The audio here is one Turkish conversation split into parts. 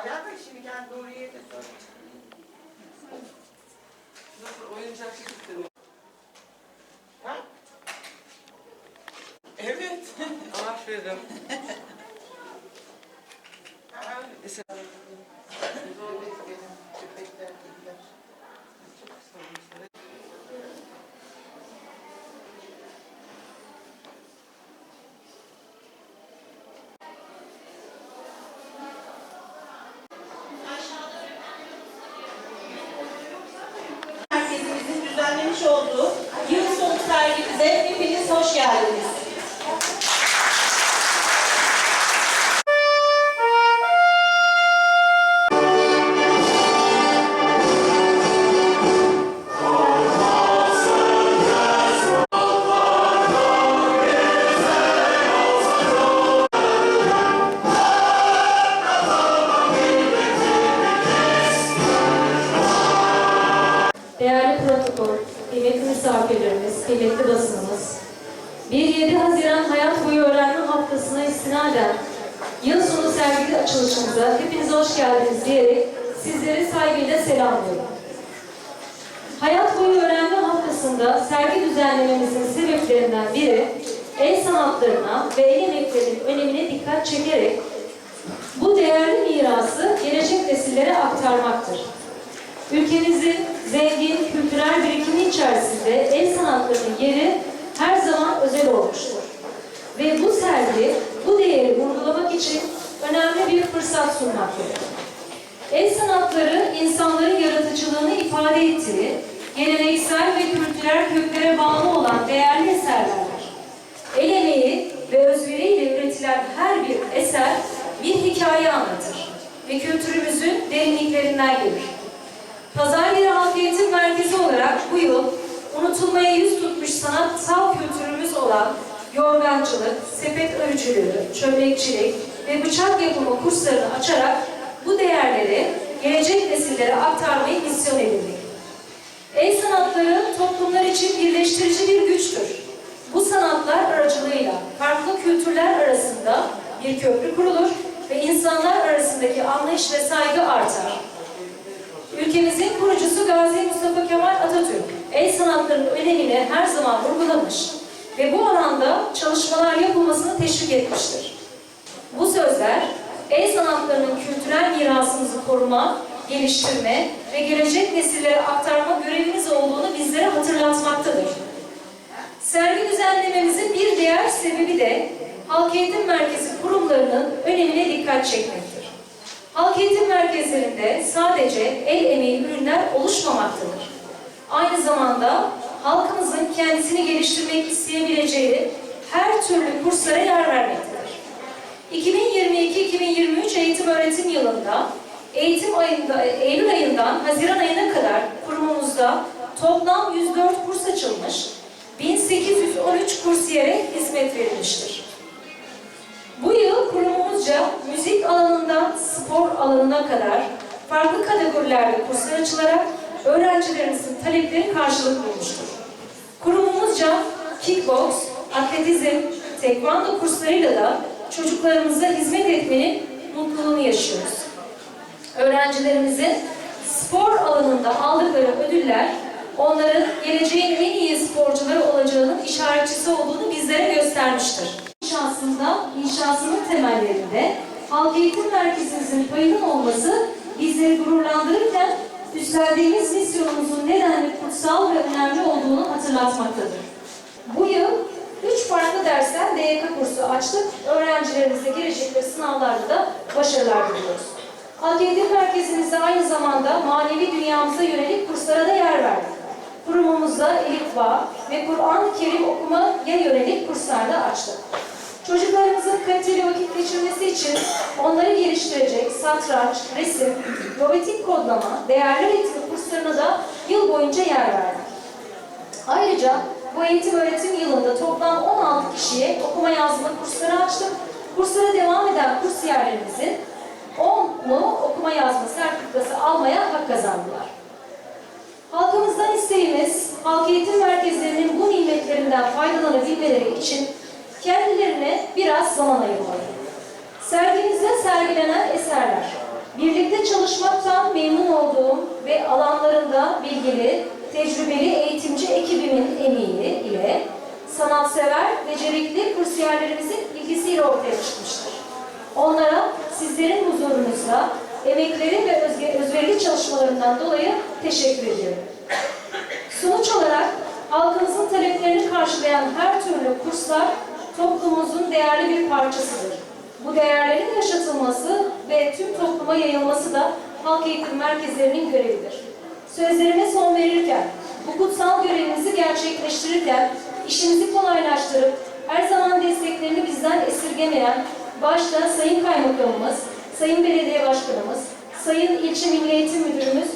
Hayata şimdi kendi Nuriye'ye de sor. Nasıl oyuncak çıktı? Ha? İstinaden yıl sonu sergili açılışımıza hepiniz hoş geldiniz diyerek sizleri saygıyla selamlıyorum. Hayat Boyu Öğrenme Haftası'nda sergi düzenlememizin sebeplerinden biri el sanatlarına ve el emeklerinin önemine dikkat çekerek bu değerli mirası gelecek nesillere aktarmaktır. Ülkemizin zengin kültürel birikimi içerisinde el sanatlarının yeri her zaman özel olmuştur. Ve bu sergi için önemli bir fırsat sunmaktadır. El sanatları insanların yaratıcılığını ifade ettiği, geleneksel ve kültürel köklere bağlı olan değerli eserlerdir. El emeği ve özveriyle üretilen her bir eser bir hikaye anlatır ve kültürümüzün derinliklerinden gelir. Pazar Yeri Halk Eğitim Merkezi olarak bu yıl unutulmaya yüz tutmuş sanatsal kültürümüz olan yorgancılık, sepet örücülüğü, çömlekçilik ve bıçak yapımı kurslarını açarak bu değerleri gelecek nesillere aktarmayı misyon edindik. El sanatları toplumlar için birleştirici bir güçtür. Bu sanatlar aracılığıyla farklı kültürler arasında bir köprü kurulur ve insanlar arasındaki anlayış ve saygı artar. Ülkemizin kurucusu Gazi Mustafa Kemal Atatürk, el sanatlarının önemini her zaman vurgulamış ve bu alanda çalışmalar yapılmasını teşvik etmiştir. Bu sözler, el sanatlarının kültürel mirasımızı koruma, geliştirme ve gelecek nesillere aktarma görevimiz olduğunu bizlere hatırlatmaktadır. Sergi düzenlememizin bir diğer sebebi de Halk Eğitim Merkezi kurumlarının önemine dikkat çekmektir. Halk eğitim merkezlerinde sadece el emeği ürünler oluşmamaktadır. Aynı zamanda halkımızın kendisini geliştirmek isteyebileceği her türlü kurslara yer vermektedir. 2022-2023 eğitim öğretim yılında eğitim ayında, Eylül ayından Haziran ayına kadar kurumumuzda toplam 104 kurs açılmış, 1813 kursiyere hizmet verilmiştir. Bu yıl kurumumuzca müzik alanından spor alanına kadar farklı kategorilerde kurslar açılarak öğrencilerimizin talepleri karşılık bulmuştur. Kurumumuzca kickbox, atletizm, tekvando kurslarıyla da çocuklarımıza hizmet etmenin mutluluğunu yaşıyoruz. Öğrencilerimizin spor alanında aldıkları ödüller onların geleceğin en iyi sporcuları olacağının işaretçisi olduğunu bizlere göstermiştir. İnşasında, inşasının temellerinde halk eğitim merkezimizin payının olması bizleri gururlandırırken üstlendiğimiz misyonumuzun nedenli kutsal ve önemli olduğunu hatırlatmaktadır. Bu yıl üç farklı DYK kursu açtık. Öğrencilerimize girecekleri sınavlarda da başarılar diliyoruz. Eğitim Merkezimizde aynı zamanda manevi dünyamıza yönelik kurslara da yer verdik. Kurumumuzda Elif Bağ ve Kur'an-ı Kerim okumaya yönelik kurslar da açtık. Çocuklarımızın kaliteli vakit geçirmesi için onları geliştirecek satranç, resim, robotik kodlama, değerli eğitim kurslarına da yıl boyunca yer verdik. Ayrıca bu eğitim öğretim yılında toplam 16 kişiye okuma yazma kursları açtık. Kurslara devam eden kursiyerlerimizin 10'u okuma yazma sertifikası almaya hak kazandılar. Halkımızdan isteğimiz, halk eğitim merkezlerinin bu nimetlerinden faydalanabilmeleri için kendilerine biraz zaman ayırmalı. Sergimizde sergilenen eserler, birlik ve alanlarında bilgili, tecrübeli ekibimin emeği ile sanatsever, becerikli kursiyerlerimizin ilgisiyle ortaya çıkmıştır. Onlara sizlerin huzurunuzda emekleri ve özge- özverili çalışmalarından dolayı teşekkür ediyorum. Sonuç olarak halkımızın taleplerini karşılayan her türlü kurslar toplumumuzun değerli bir parçasıdır. Bu değerlerin yaşatılması ve tüm topluma yayılması da halk eğitim merkezlerinin görevidir. Sözlerime son verirken, bu kutsal görevimizi gerçekleştirirken işimizi kolaylaştırıp her zaman desteklerini bizden esirgemeyen başta Sayın Kaymakamımız, Sayın Belediye Başkanımız, Sayın İlçe Milli Eğitim Müdürümüz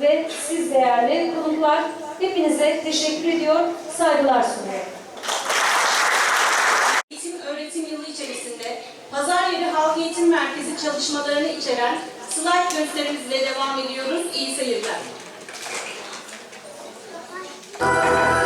ve siz değerli konuklar hepinize teşekkür ediyor, saygılar sunuyorum. Eğitim öğretim yılı içerisinde Pazar Yeri Halk Eğitim Merkezi çalışmalarını içeren slide gösterimizle devam ediyoruz. İyi seyirler. Oh!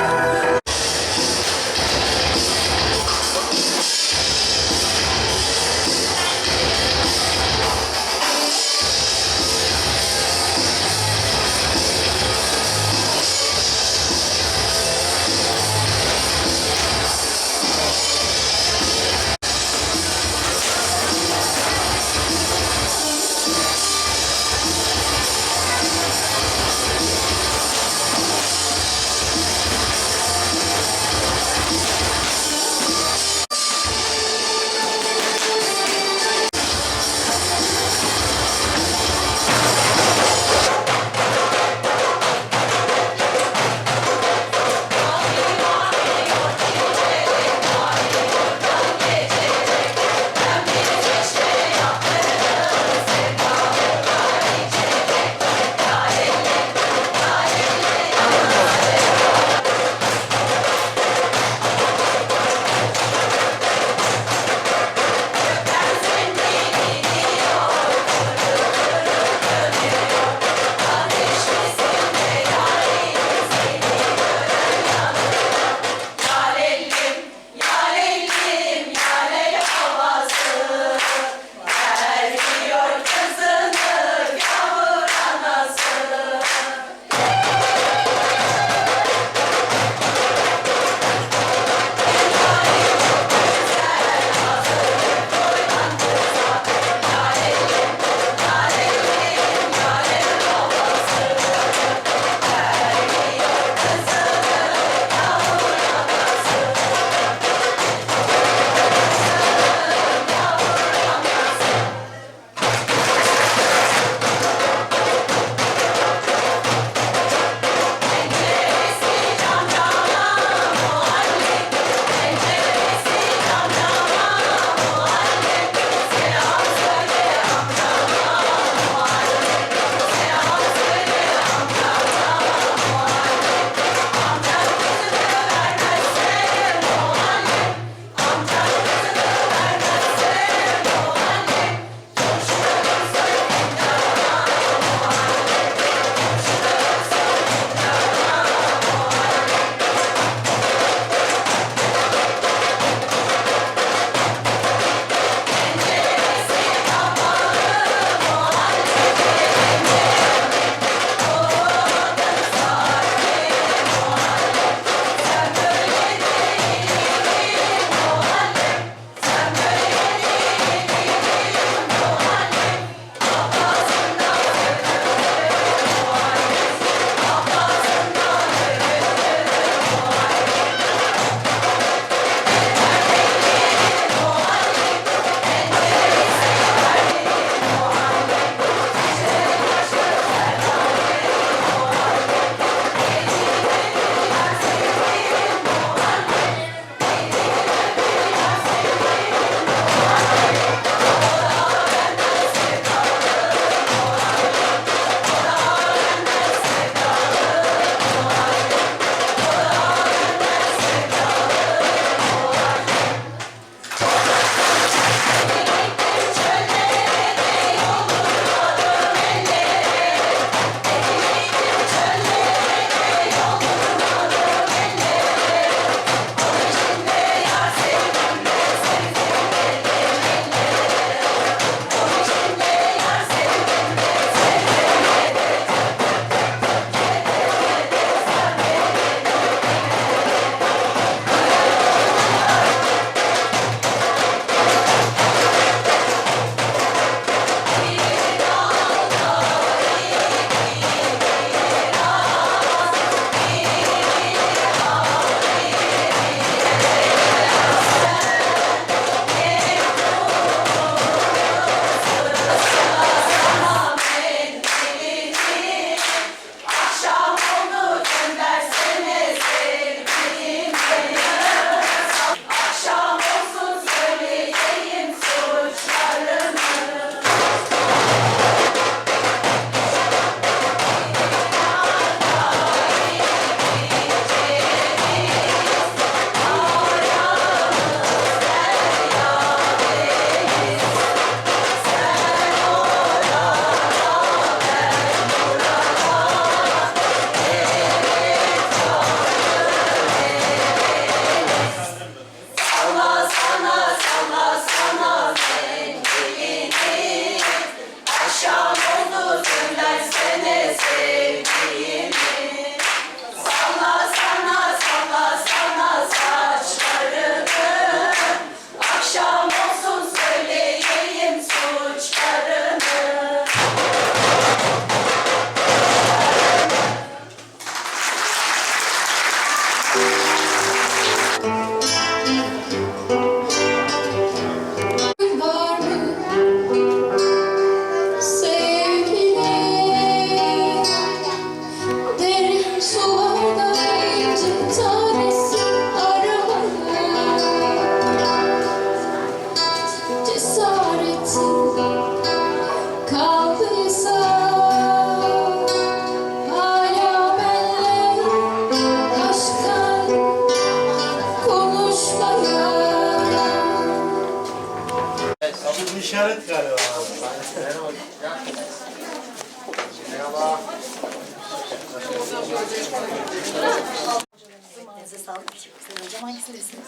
Elinize sağlık. Sayın hocam hangisindesiniz?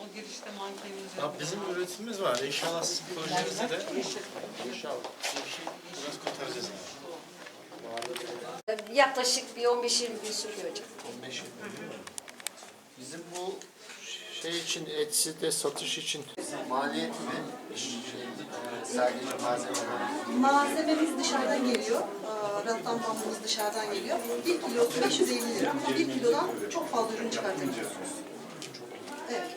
O girişte. Ya bizim üretimimiz var. İnşallah sizin projenizi de inşallah biraz kurtaracağız. Yaklaşık bir 15-20 gün sürüyor hocam. 15 yıl. Bizim bu şey için Etsy'de satış için maliyet mi? Şey, sergici malzemeler. Malzememiz dışarıdan geliyor. Aa, Raftan bambumuz dışarıdan geliyor. 1 kilosu 550 lira ama 1 kilodan çok fazla ürün çıkartabiliyorsunuz. Evet.